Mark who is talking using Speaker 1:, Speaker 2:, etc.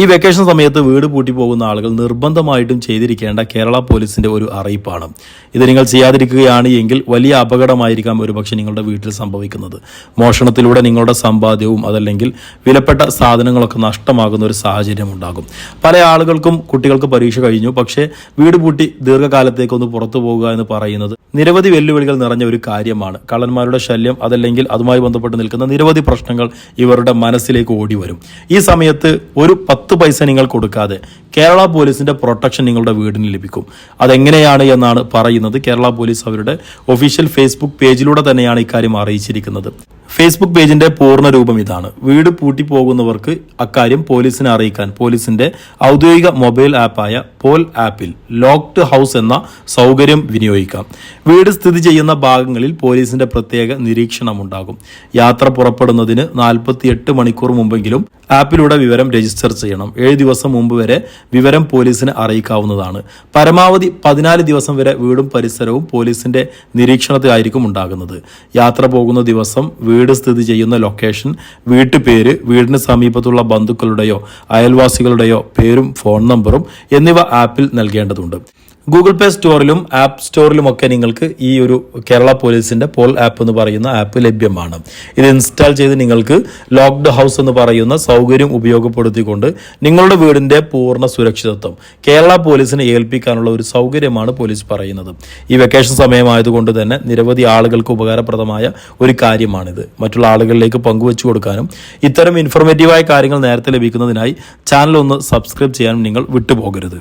Speaker 1: ഈ വെക്കേഷൻ സമയത്ത് വീട് പൂട്ടി പോകുന്ന ആളുകൾ നിർബന്ധമായിട്ടും ചെയ്തിരിക്കേണ്ട കേരള പോലീസിന്റെ ഒരു അറിയിപ്പാണ്. ഇത് നിങ്ങൾ ചെയ്യാതിരിക്കുകയാണ് എങ്കിൽ വലിയ അപകടമായിരിക്കാം ഒരുപക്ഷെ നിങ്ങളുടെ വീട്ടിൽ സംഭവിക്കുന്നത്. മോഷണത്തിലൂടെ നിങ്ങളുടെ സമ്പാദ്യവും അതല്ലെങ്കിൽ വിലപ്പെട്ട സാധനങ്ങളൊക്കെ നഷ്ടമാകുന്ന ഒരു സാഹചര്യം ഉണ്ടാകും. പല ആളുകൾക്കും കുട്ടികൾക്ക് പരീക്ഷ കഴിഞ്ഞു. പക്ഷേ വീട് പൂട്ടി ദീർഘകാലത്തേക്കൊന്ന് പുറത്തു പോകുക എന്ന് പറയുന്നത് നിരവധി വെല്ലുവിളികൾ നിറഞ്ഞ ഒരു കാര്യമാണ്. കള്ളന്മാരുടെ ശല്യം അതല്ലെങ്കിൽ അതുമായി ബന്ധപ്പെട്ട് നിൽക്കുന്ന നിരവധി പ്രശ്നങ്ങൾ ഇവരുടെ മനസ്സിലേക്ക് ഓടി വരും ഈ സമയത്ത് ഒരു പത്ത് പൈസ നിങ്ങൾ കൊടുക്കാതെ കേരള പോലീസിന്റെ പ്രൊട്ടക്ഷൻ നിങ്ങളുടെ വീടിന് ലഭിക്കും. അതെങ്ങനെയാണ് എന്നാണ് പറയുന്നത് കേരള പോലീസ് അവരുടെ ഒഫീഷ്യൽ ഫേസ്ബുക്ക് പേജിലൂടെ തന്നെയാണ് ഇക്കാര്യം അറിയിച്ചിരിക്കുന്നത്. ഫേസ്ബുക്ക് പേജിന്റെ പൂർണ രൂപം ഇതാണ്. വീട് പൂട്ടി പോകുന്നവർക്ക് അക്കാര്യം പോലീസിനെ അറിയിക്കാൻ പോലീസിന്റെ ഔദ്യോഗിക മൊബൈൽ ആപ്പായ പോൽ ആപ്പിൽ ലോക്ക്ഡ് ഹൗസ് എന്ന സൗകര്യം വിനിയോഗിക്കാം. വീട് സ്ഥിതി ചെയ്യുന്ന ഭാഗങ്ങളിൽ പോലീസിന്റെ പ്രത്യേക നിരീക്ഷണം ഉണ്ടാകും യാത്ര പുറപ്പെടുന്നതിന് നാൽപ്പത്തിയെട്ട് മണിക്കൂർ മുമ്പെങ്കിലും ആപ്പിലൂടെ വിവരം രജിസ്റ്റർ ചെയ്യണം. ഏഴ് ദിവസം മുമ്പ് വരെ വിവരം പോലീസിന് അറിയിക്കാവുന്നതാണ്. പരമാവധി പതിനാല് ദിവസം വരെ വീടും പരിസരവും പോലീസിന്റെ നിരീക്ഷണത്തിലായിരിക്കും ഉണ്ടാകുന്നത്. യാത്ര പോകുന്ന ദിവസം വീട് സ്ഥിതി ചെയ്യുന്ന ലൊക്കേഷൻ വീട്ടുപേര് വീടിന് സമീപത്തുള്ള ബന്ധുക്കളുടെയോ അയൽവാസികളുടെയോ പേരും ഫോൺ നമ്പറും എന്നിവ ആപ്പിൽ നൽകേണ്ടതുണ്ട്. ഗൂഗിൾ പേ സ്റ്റോറിലും ആപ്പ് സ്റ്റോറിലും ഒക്കെ നിങ്ങൾക്ക് ഈ ഒരു കേരള പോലീസിന്റെ പോൾ ആപ്പ് എന്ന് പറയുന്ന ആപ്പ് ലഭ്യമാണ്. ഇത് ഇൻസ്റ്റാൾ ചെയ്ത് നിങ്ങൾക്ക് ലോക്ക്ഡ് ഹൗസ് എന്ന് പറയുന്ന സൗകര്യം ഉപയോഗപ്പെടുത്തിക്കൊണ്ട് നിങ്ങളുടെ വീടിന്റെ പൂർണ സുരക്ഷിതത്വം കേരള പോലീസിനെ ഏൽപ്പിക്കാനുള്ള ഒരു സൗകര്യമാണ് പോലീസ് പറയുന്നത്. ഈ വെക്കേഷൻ സമയമായതുകൊണ്ട് തന്നെ നിരവധി ആളുകൾക്ക് ഉപകാരപ്രദമായ ഒരു കാര്യമാണിത്. മറ്റുള്ള ആളുകളിലേക്ക് പങ്കുവച്ചു കൊടുക്കാനും ഇത്തരം ഇൻഫോർമേറ്റീവായ കാര്യങ്ങൾ നേരത്തെ ലഭിക്കുന്നതിനായി ചാനൽ ഒന്ന് സബ്സ്ക്രൈബ് ചെയ്യാനും നിങ്ങൾ വിട്ടുപോകരുത്.